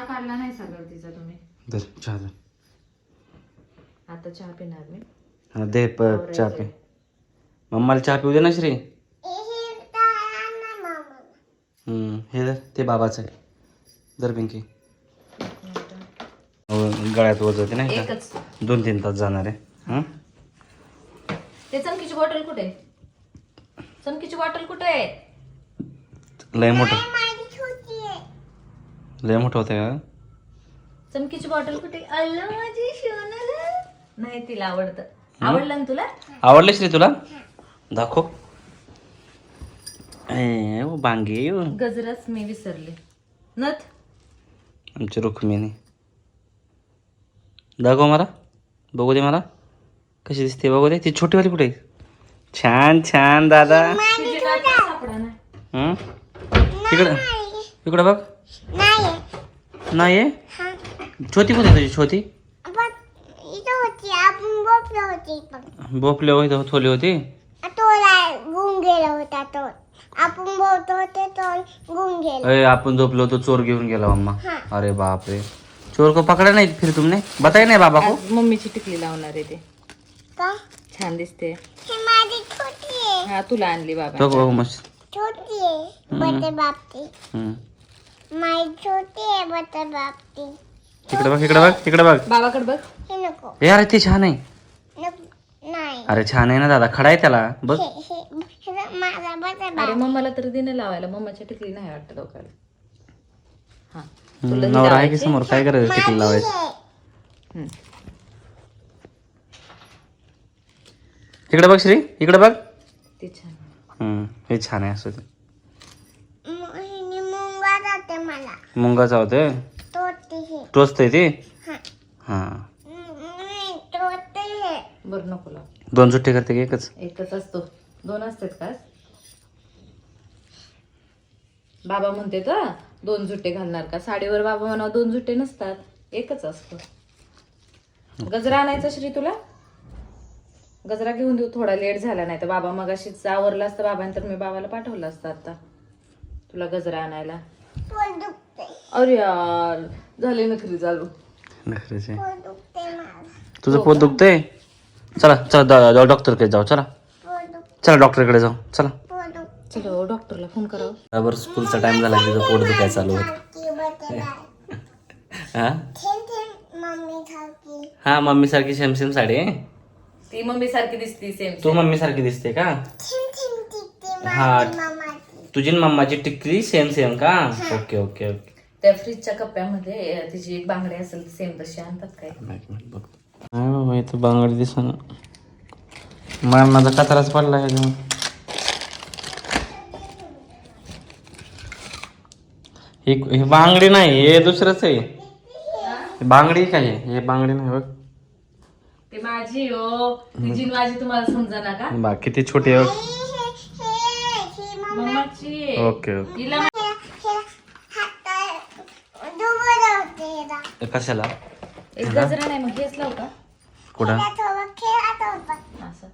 चहा काढला नाही सागर तिचा तुम्ही. धर चहा धर. आता चहा पिणार मी. हा, दे प चहा पे. मम्माला चहा पिऊ दे ना श्री. हम्म, हे धर ते बाबाचं आहे. धर पिंकी. हो, गळ्यात वजवते नाही का? एकच. दोन तीन तास जाणार आहे. हं? ते चमकीची बॉटल कुठे? चमकीची बॉटल कुठे? आहे लय मोठं. लय मोठं होतं का? चमकीची बॉटल कुठे? माझी नाही तिला आवडतं. आवडलं ना तुला? आवडले श्री तुला? दाखव. ए, ओ बांगे ओ. गजराच मी विसरले. नथ? आमची रुक्मिणी. दाखव मला. बघू दे मला. कशी दिसते बघू दे. ती छोटीवाली कुठे आहे? छान छान दादा. तिची नात सापडा ना. हं? इकडं. इकडं बघ. नाही आहे? छोटी कुठे आहे तुझी छोटी। बोपले होते थोली होती गुंग गेला होता तो आपण बोलतो होते। तो गुंग गेला अरे आपण झोपलो होतो चोर घेऊन गेला मम्मा हाँ। अरे बाप रे चोर को पकड़ा नहीं फिर तुमने? बताया नहीं बाबा को? मम्मीची टिकली लावणार आहे ते. का? छान दिसते. हे माझी छोटी आहे. हा तुला आणली बाबा. तो मस्त. छोटी आहे. बापती छोटी आहे बघ इकडे बघ इकडे बघ. बाबाकडे बघ. हे नको. ए अरे ते छान आहे. नको नाही. अरे छान आहे ना दादा खडा आहे त्याला. बघ. हे हे हे माझा अरे बाप मम्माला तर दिने लावायला मम्माच्या टिकली नाही वाटतं डोक्याला. हा. हम्म, नवरा आहे की समोर काय करायचं टिकली लावायचं? हम्म. इकडे बघ श्री. इकडे बघ. ते छान हम्म, हे छान आहे असं. ते मुंगाचा होते हे. टोचतंय ते? हा. हा. हे. बरं नको लाव. दोन सुट्टी करते की एकच? एकच असतो. दोन असतात का? बाबा म्हणते तर दोन जुट्टे घालणार का? साडीवर बाबा म्हणा दोन जुट्टे नसतात. एकच असतो. गजरा आणायचा श्री तुला? गजरा घेऊन देऊ थोडा लेट झाला नाही तर. बाबा मग अशीच आवरला असतं बाबांनी तर मी बाबाला पाठवलं असतं आता. तुला गजरा आणायला. अरे यार झाले नखरी चालू. नखरेचे. दुखते तुझं पोट दुखतंय? चला चला डॉक्टरकडे जाऊ चला. पोट दुख चला डॉक्टरकडे जाऊ चला. चलो डॉक्टरला फोन करावं. बरोबर स्कूलचा टाइम झाला की तिचं पोट दुखायला चालू होत. हा? हा मम्मी सारखी सेम सेम साडी आहे ती मम्मी सारखी दिसती सेम तू मम्मी सारखी दिसते का? दिखते हा. माझी तुझी न मम्माची टिकली सेम सेम का? ओके ओके ओके त्या फ्रीजच्या कप्प्यामध्ये अं, तिची एक बांगडी असेल सेम तशी आणतात काय? एक मिनिट बघ. नाही बाबा इथं बांगडी दिसा ना मरणाचा कचराच पडला आहे ही ही बांगडी नाही हे दुसरंच आहे. ही बांगडी काय आहे? हे बांगडी नाही बघ. ते माझी हो. तिची माझी तुम्हाला समजा ना का? बा किती छोटी आहे बघ. मम्मी मम्माची. आहे. Okay okay. तिला कशाला? एक गजरा नाही मग हेच लावू का? कुठं? असं.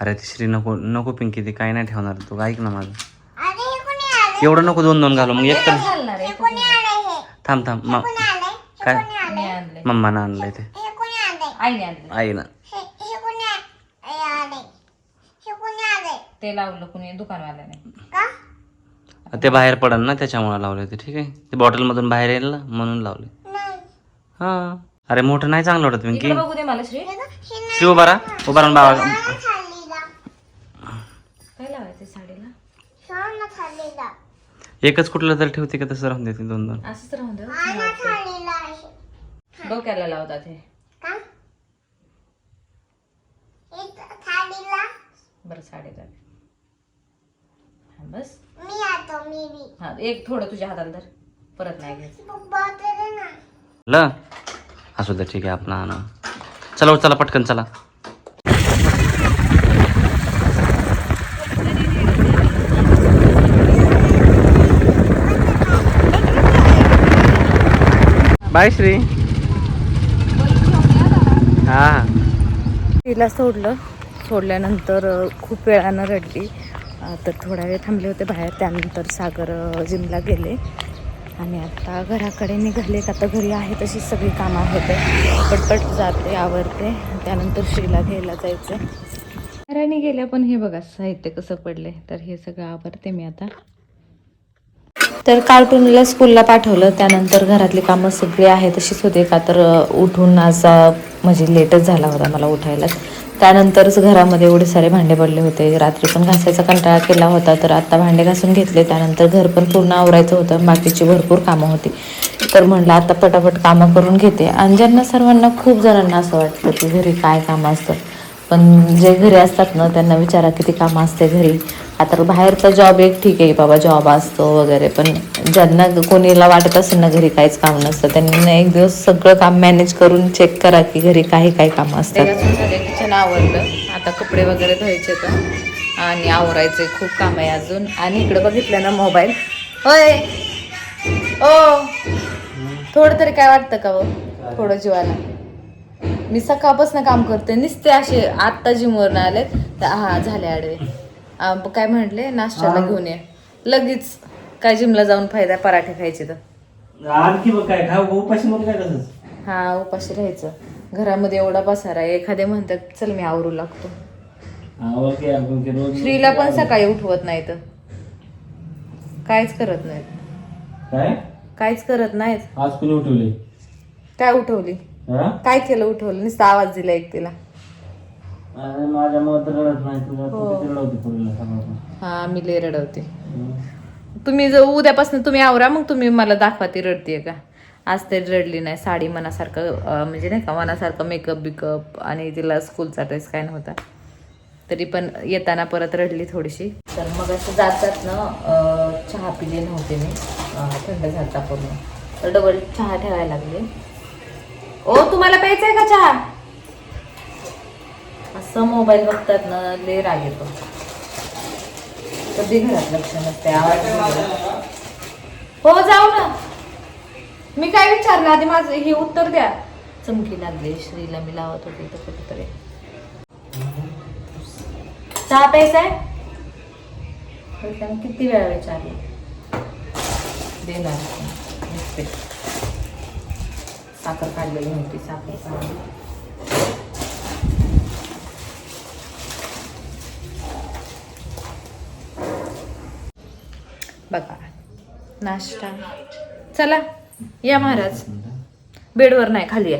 अरे ती श्री नको नको पिंकी ती काही नाही ठेवणार. तू ऐक ना माझं. अरे कोणी आलंय? एवढं नको दोन दोन घालू. मग एक तर घालणार आहे हे थांब थांब. म- कोणी आलंय? हे काय? कोणी मी आणलंय. मम्मानं आणलंय ते. आईने आणलं आई ना हे हे कोणी आ- हे आलंय हे कोणी आलंय ते लावलं कुणी दुकानवाल्याने. का? ते बाहेर पडन ना त्याच्यामुळे लावले ते ठीक आहे? ते बॉटल मधून बाहेर येईल ना म्हणून लावले. नाही. हा. अरे मोठं नाही चांगलं वाटत इकडे बघू दे मला श्री. श्री उभा राहा उभा राहून बाबा काय लावायचं साडीला? एकच कुठलं तर ठेवते का तसं राहून देते दोन दोन? असंच राहून दे डोक्याला लावतात हे हे बरं साडीला बस. मी आता मी बी. हा एक थोडं तुझ्या हाताला धर. परत नाही घ्यायचं पप्पा तर ना. ल. असू दे ठीक आहे आपण आणा चला हो, चला पटकन चला. बाय श्री. हा. तिला सोडलं. सोडल्यानंतर अ, खूप वेळानं रडली. तर थोडा वेळ थांबले होते बाहेर त्यानंतर सागर जिमला गेले. आणि आता घराकडे निघाले. का आता घरी आहे तशी सगळी कामं आहेत पटपट जाते आवरते. त्यानंतर श्रीला घ्यायला जायचं. घराने गेल्या पण हे बघा साहित्य कसं पडले तर हे सगळं आवरते मी आता. तर कार्टूनला स्कूलला पाठवलं. त्यानंतर घरातली कामं सगळी आहे तशीच होते. का तर उठून असा म्हणजे लेटच झाला होता मला उठायला. त्यानंतरच घरामध्ये एवढे सारे भांडे पडले होते. रात्री पण घासायचा कंटाळा केला होता तर आत्ता भांडे घासून घेतले. त्यानंतर घर पण पूर्ण आवरायचं होतं. बाकीची भरपूर कामं होती. तर म्हणलं आता पटापट कामं करून घेते. आणि ज्यांना सर्वांना खूप जणांना असं वाटतं की घरी काय कामं असतं पण जे घरी असतात ना त्यांना विचारा किती कामं असते घरी. आता बाहेरचा जॉब एक ठीक आहे बाबा जॉब असतो वगैरे पण ज्यांना कोणीला वाटत असेल ना घरी काहीच काम नसतं त्यांनी एक दिवस सगळं काम मॅनेज करून चेक करा की घरी काही काही कामं असतात. किचन आवडलं आता कपडे वगैरे धुवायचे तर. आणि आवरायचे खूप काम आहे अजून. आणि इकडं बघितलं ना मोबाईल होय. ओ. थोडं तरी काय वाटतं का हो? थोडं जीवाला. मी सकाळपासून काम करते. नुसते असे आत्ता जिमवरून आले तर हा झाले आडवे. काय म्हटले? नाश्त्याला घेऊन ये. लगेच काय जिमला जाऊन फायदा पराठे खायचे तर. आणखी बघ काय? खा उपाशी मग काय हा उपाशी राहायचं. घरामध्ये एवढा पसारा आहे. एखादे म्हणतात चल मी आवरू लागतो. श्रीला पण सकाळी उठवत नाही तर. काहीच करत नाहीत. काय? काहीच करत नाहीत. आज कोणी उठवले? काय उठवली? काय केलं उठवलं? नुसता आवाज दिला एक तिला अरे माझ्या मत रडत नाही तुला हो. तू किती रडवते पोरीला सांगा हा मी लय रडवते. तुम्ही जर उद्यापासून तुम्ही आवरा मग तुम्ही मला दाखवा ती रडतीये का? आज ते रडली नाही साडी मनासारखं अं, म्हणजे नाही का मनासारखं मेकअप बिकअप आणि तिला स्कूलचा ड्रेस काय नव्हता. तरी पण येताना परत रडली थोडीशी. तर मग असं जात जात ना अं, चहा पिले नव्हते मी अं, थंड झालता पूर्ण. तर डबल चहा ठेवायला लागले. ओ तुम्हाला प्यायचं आहे का चहा? असं मोबाईल बघतात ना ले राग येतो. कधी घरात लक्ष नसते आवाज हो जाऊ ना. मी काय विचारलं? आधी माझं हे उत्तर द्या. चमकी लागली. श्रीला मी लावत होते तर कुठेतरी. चहा प्यायचा आहे किती वेळा विचारलं? देणार. साखर काढलेली नव्हती साखर काढली बघा नाश्ता. चला या महाराज. बेडवर नाही खाली या.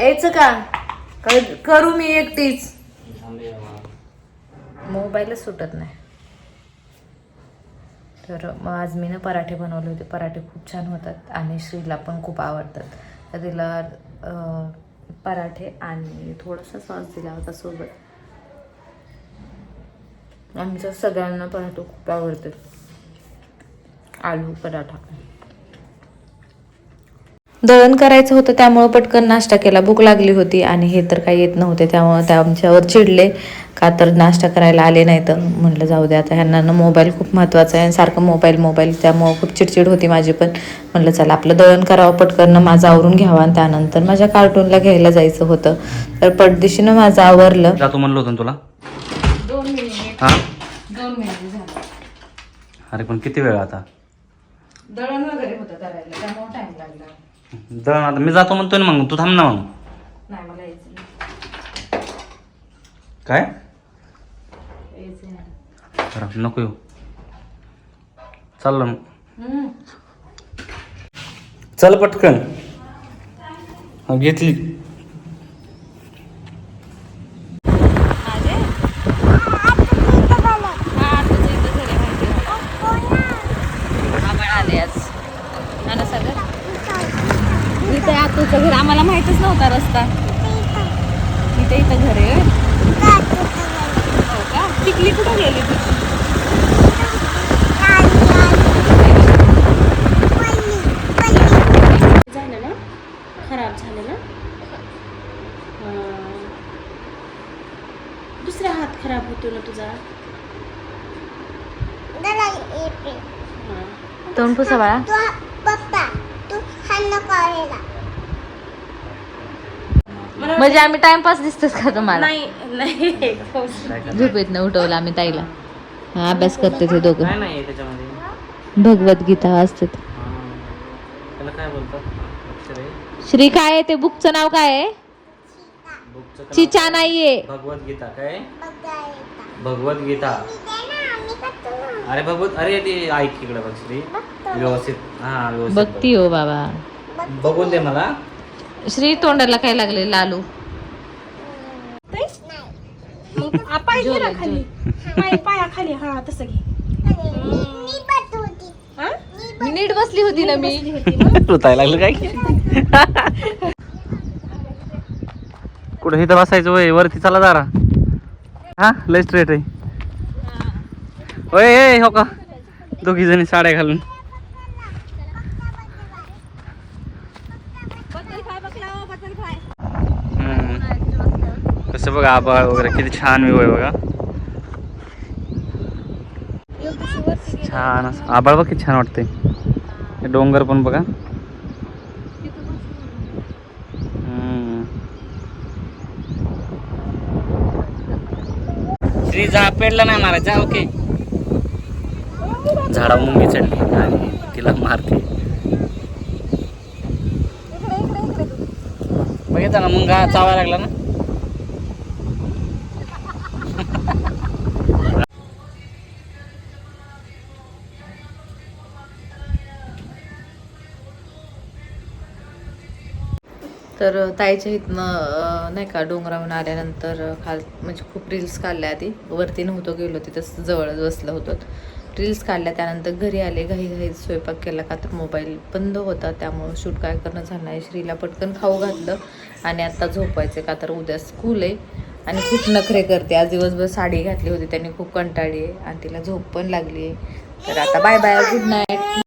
यायचं का? करू मी एकटीच. मोबाईलच सुटत नाही. तर मग आज मी ना पराठे बनवले होते. पराठे खूप छान होतात आणि श्रीला पण खूप आवडतात. तर तिला पराठे आणि थोडासा सॉस दिला होता सोबत. आमच्या सगळ्यांना पराठे खूप आवडतात. आलू पराठा. दळण करायचं होतं त्यामुळं पटकन नाश्ता केला. भूक लागली होती आणि हे तर काही येत नव्हते. त्यामुळं त्या आमच्यावर चिडले. का तर नाश्ता करायला आले नाही तर म्हटलं जाऊ दे आता ह्यांना ना मोबाईल खूप महत्त्वाचा आहे आणि सारखं मोबाईल मोबाईल. त्यामुळं खूप चिडचिड होती माझी पण. म्हटलं चला आपलं दळण करावं पटकन. माझं आवरून घ्यावं आणि त्यानंतर माझ्या कार्टूनला घ्यायला जायचं होतं. तर पटदिशीनं माझं आवरलं. जातो म्हणलं होतं तुला. दोन मिनिट. हा? दोन मिनिट झालं. अरे पण किती वेळ आता? दळण वगैरे होतं करायला त्यामुळे टाइम लागला. दळण आता मी जातो म्हणतोय ना मग तू थांब ना मग. नाही मला यायचं नाही. काय? यायचं नाही. बरं, नको येऊ. चाललं मग. हम्म. चल पटकन. हा, घेतली इथं आतूचं घर आम्हाला माहितच नव्हता रस्ता इथे इथं घर आहे. हो का? टिकली कुठं गेली तुझी झालं ना? खराब झालं ना? हां. दुसरा हात खराब होतो ना तुझा? हां. तोंड पुसा बाळा. तू पप्पा तू हाण करायला म्हणजे आम्ही टाइमपास दिसतोच का तुम्हाला? नाही नाही. पाऊस. झोपेत न उठवलं आम्ही ताईला. हा अभ्यास करते ते दोघं. काय नाही त्याच्यामध्ये. भगवद्गीता वाचतात. त्याला काय बोलतात? अक्षर. आहे श्री काय आहे ते? बुकचं नाव काय आहे? बुकचं नाव चिचा नाहीये. भगवद्गीता काय? भगवद्गीता ते ना आम्ही करतो ना अरे भगवत अरे ते ऐक इकडे बघ श्री. व्यवस्थित. हा व्यवस्थित बघती हो बाबा. बघ. बघून दे मला. श्री तोंडाला काय लागले? लालू. पाय घे ना खाली. पाय पाया खाली. हा तसं घे. मी बसवती हा? मी नीट बसली होती ना मी. रुताय लागलं काय? कुठं इथं बसायचं वय? वरती चला जरा. हा? लय स्ट्रेट आहे. ओय ए, हो का? दोघी जणी साड्या घालून. हम्म. बघा आभाळ वगैरे किती छान व्ह्यू आहे बघा. छान आभाळ बघ किती छान वाटते हे डोंगर पण बघा. श्री जा पेडला नाही मारायचा ओके. झाडा मुंगी चढली आणि तिला मारते. बघितलं ना मुंगा चावा लागला ना? तर ताईच्या इथनं नाही का डोंगरावरून आल्यानंतर खाल म्हणजे खूप रील्स काढल्या आधी. वरती नव्हतो गेलो तिथं जवळच बसलं होतं. रील्स काढल्या त्यानंतर घरी आले घाई घाई स्वयंपाक केला का तर मोबाईल बंद होता. त्यामुळं शूट काय करणं झालं नाही. श्रीला पटकन खाऊ घातलं आणि आत्ता झोपायचं का तर उद्या स्कूल आहे. आणि खूप नखरे करते. आज दिवसभर साडी घातली होती. त्यांनी खूप कंटाळली आहे. आणि तिला झोप पण लागली आहे. तर आता बाय बाय गुड नाईट